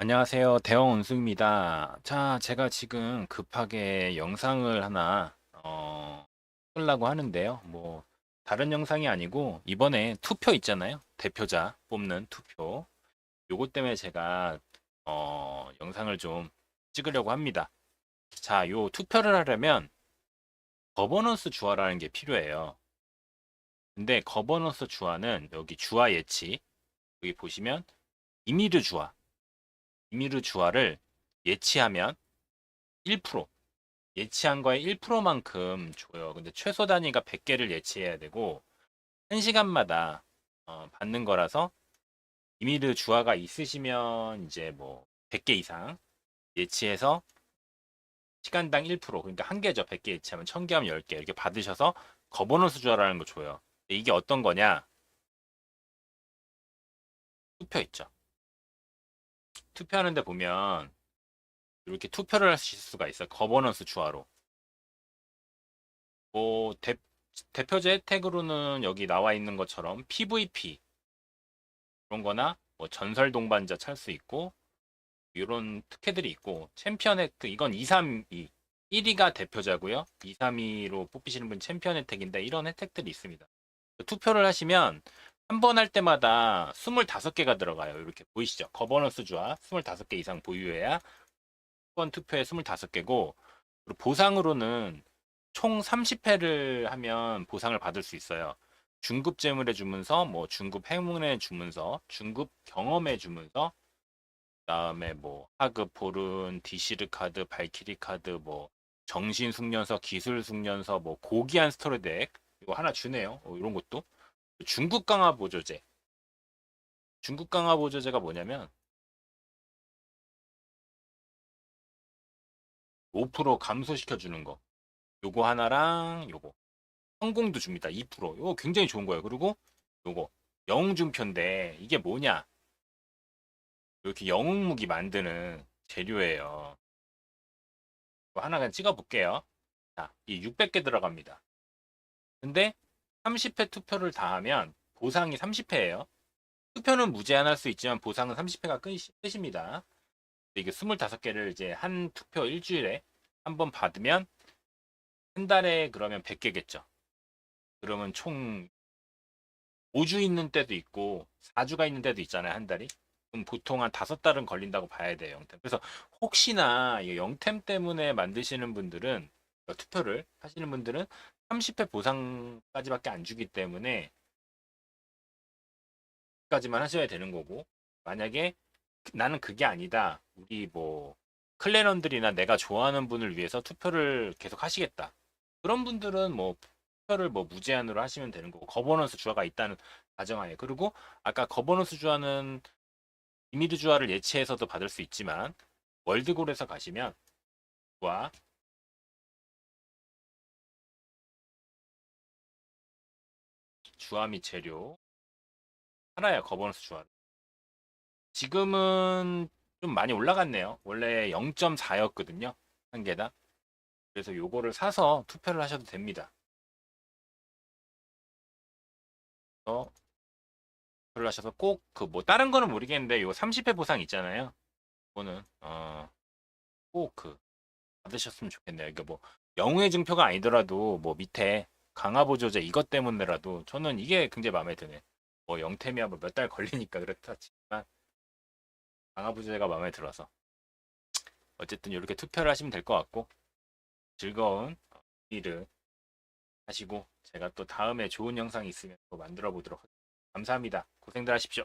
안녕하세요. 대형 원수입니다. 자, 제가 지금 급하게 영상을 하나 어, 찍으려고 하는데요. 뭐 다른 영상이 아니고 이번에 투표 있잖아요. 대표자 뽑는 투표. 요것 때문에 제가 어, 영상을 좀 찍으려고 합니다. 자, 요 투표를 하려면 거버넌스 주화라는 게 필요해요. 근데 거버넌스 주화는 여기 주화 예치 여기 보시면 이미르 주화 이미르 주화를 예치하면 1% 예치한 거에 1%만큼 줘요. 근데 최소 단위가 100개를 예치해야 되고 1시간마다 어, 받는 거라서 이미르 주화가 있으시면 이제 뭐 100개 이상 예치해서 시간당 1% 그러니까 한 개죠. 100개 예치하면 1000개 하면 10개 이렇게 받으셔서 거버넌스 주화라는 거 줘요. 이게 어떤 거냐? 투표 있죠. 투표하는데 보면 이렇게 투표를 하실 수가 있어요. 거버넌스 주화로. 뭐 대, 대표제 혜택으로는 여기 나와 있는 것처럼 PVP 그런 거나 뭐 전설 동반자 찰수 있고 이런 특혜들이 있고 챔피언 혜택 이건 2, 3, 2 1위가 대표자고요. 2, 3위로 뽑히시는 분 챔피언 혜택인데 이런 혜택들이 있습니다. 투표를 하시면 한 번 할 때마다 25개가 들어가요. 이렇게 보이시죠? 거버넌스 주화 25개 이상 보유해야 한 번 투표에 25개고 그리고 보상으로는 총 30회를 하면 보상을 받을 수 있어요. 중급 재물의 주문서, 뭐 중급 행운의 주문서, 중급 경험의 주문서, 그다음에 뭐 하급 보른, 디시르 카드, 발키리 카드, 뭐 정신 숙련서, 기술 숙련서, 뭐 고귀한 스토리 덱 이거 하나 주네요. 어, 이런 것도 중국 강화 보조제. 중국 강화 보조제가 뭐냐면 5% 감소시켜 주는 거. 요거 하나랑 요거. 성공도 줍니다. 2%. 요거 굉장히 좋은 거예요. 그리고 요거 영웅준표인데 이게 뭐냐? 이렇게 영웅 무기 만드는 재료예요. 하나 그냥 찍어 볼게요. 자, 이 600개 들어갑니다. 근데 30회 투표를 다 하면 보상이 30회예요. 투표는 무제한할 수 있지만 보상은 30회가 끝 입니다. 이게 25개를 이제 한 투표 일주일에 한 번 받으면 한 달에 그러면 100개겠죠. 그러면 총 5주 있는 때도 있고 4주가 있는 때도 있잖아요. 한 달이. 그럼 보통 한 5달은 걸린다고 봐야 돼요. 영템. 그래서 혹시나 이 영템 때문에 만드시는 분들은 어, 투표를 하시는 분들은 30회 보상까지밖에 안 주기 때문에 까지만 하셔야 되는 거고 만약에 나는 그게 아니다. 우리 뭐 클레런들이나 내가 좋아하는 분을 위해서 투표를 계속 하시겠다. 그런 분들은 뭐 투표를 뭐 무제한으로 하시면 되는 거고 거버넌스 주화가 있다는 가정하에 그리고 아까 거버넌스 주화는 이미드 주화를 예치해서도 받을 수 있지만 월드골에서 가시면 와 및 재료. 하나야 거버넌스 주화. 지금은 좀 많이 올라갔네요. 원래 0.4였거든요 한 개당. 그래서 요거를 사서 투표를 하셔도 됩니다. 어, 투표를 하셔서 꼭 그 뭐 다른 거는 모르겠는데 요 30회 보상 있잖아요. 그거는 어 꼭 그 받으셨으면 좋겠네요. 이게 뭐 영웅의 증표가 아니더라도 뭐 밑에 강화 보조제 이것 때문에라도 저는 이게 굉장히 마음에 드네. 뭐 영템이야 뭐 몇 달 걸리니까 그렇다 치지만 강화 보조제가 마음에 들어서 어쨌든 이렇게 투표를 하시면 될 것 같고 즐거운 일을 하시고 제가 또 다음에 좋은 영상이 있으면 또 만들어 보도록 하겠습니다. 감사합니다. 고생들 하십시오.